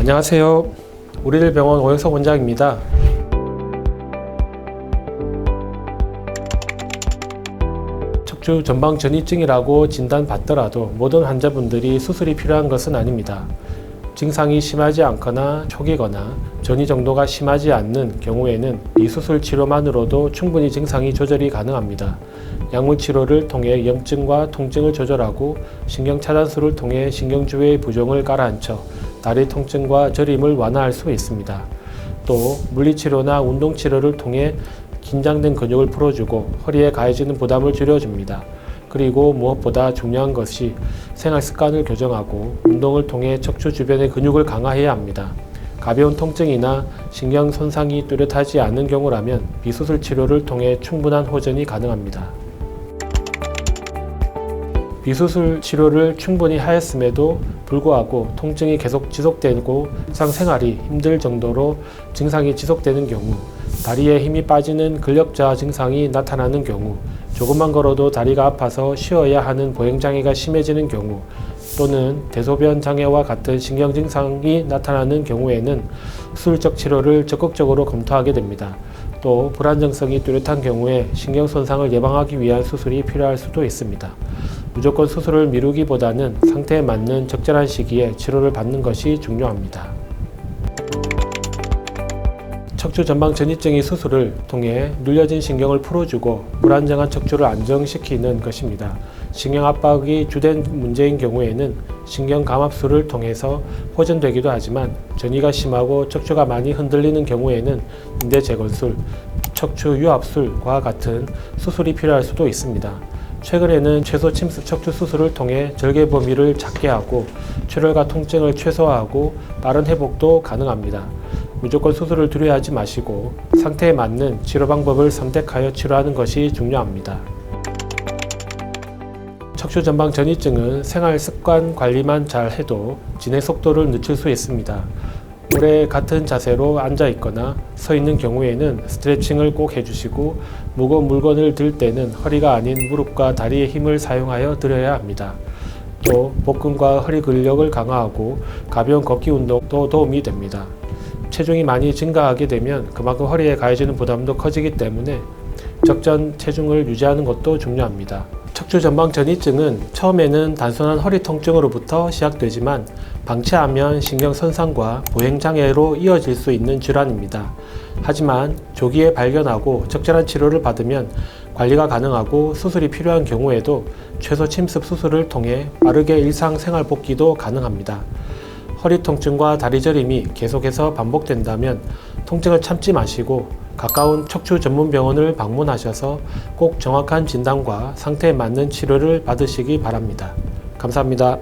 안녕하세요. 우리들 병원 오영석 원장입니다. 척추 전방 전이증이라고 진단받더라도 모든 환자분들이 수술이 필요한 것은 아닙니다. 증상이 심하지 않거나 초기거나 전이 정도가 심하지 않는 경우에는 비수술 치료만으로도 충분히 증상이 조절이 가능합니다. 약물 치료를 통해 염증과 통증을 조절하고 신경 차단술을 통해 신경주의 부종을 가라앉혀 다리 통증과 저림을 완화할 수 있습니다. 또 물리치료나 운동치료를 통해 긴장된 근육을 풀어주고 허리에 가해지는 부담을 줄여줍니다. 그리고 무엇보다 중요한 것이 생활 습관을 교정하고 운동을 통해 척추 주변의 근육을 강화해야 합니다. 가벼운 통증이나 신경 손상이 뚜렷하지 않은 경우라면 비수술 치료를 통해 충분한 호전이 가능합니다. 비수술 치료를 충분히 하였음에도 불구하고 통증이 계속 지속되고 일상생활이 힘들 정도로 증상이 지속되는 경우, 다리에 힘이 빠지는 근력저하 증상이 나타나는 경우, 조금만 걸어도 다리가 아파서 쉬어야 하는 보행장애가 심해지는 경우, 또는 대소변 장애와 같은 신경 증상이 나타나는 경우에는 수술적 치료를 적극적으로 검토하게 됩니다. 또 불안정성이 뚜렷한 경우에 신경 손상을 예방하기 위한 수술이 필요할 수도 있습니다. 무조건 수술을 미루기보다는 상태에 맞는 적절한 시기에 치료를 받는 것이 중요합니다. 척추 전방 전이증의 수술을 통해 눌려진 신경을 풀어주고 불안정한 척추를 안정시키는 것입니다. 신경 압박이 주된 문제인 경우에는 신경 감압술을 통해서 호전되기도 하지만 전이가 심하고 척추가 많이 흔들리는 경우에는 인대 재건술, 척추 유압술과 같은 수술이 필요할 수도 있습니다. 최근에는 최소 침습 척추 수술을 통해 절개 범위를 작게 하고 출혈과 통증을 최소화하고 빠른 회복도 가능합니다. 무조건 수술을 두려워하지 마시고 상태에 맞는 치료 방법을 선택하여 치료하는 것이 중요합니다. 척추 전방 전이증은 생활 습관 관리만 잘 해도 진행 속도를 늦출 수 있습니다. 오래 같은 자세로 앉아 있거나 서 있는 경우에는 스트레칭을 꼭 해주시고 무거운 물건을 들 때는 허리가 아닌 무릎과 다리의 힘을 사용하여 들어야 합니다. 또 복근과 허리 근력을 강화하고 가벼운 걷기 운동도 도움이 됩니다. 체중이 많이 증가하게 되면 그만큼 허리에 가해지는 부담도 커지기 때문에 적정 체중을 유지하는 것도 중요합니다. 척추 전방 전이증은 처음에는 단순한 허리 통증으로부터 시작되지만 방치하면 신경 손상과 보행 장애로 이어질 수 있는 질환입니다. 하지만 조기에 발견하고 적절한 치료를 받으면 관리가 가능하고 수술이 필요한 경우에도 최소 침습 수술을 통해 빠르게 일상 생활 복귀도 가능합니다. 허리 통증과 다리 저림이 계속해서 반복된다면 통증을 참지 마시고 가까운 척추 전문 병원을 방문하셔서 꼭 정확한 진단과 상태에 맞는 치료를 받으시기 바랍니다. 감사합니다.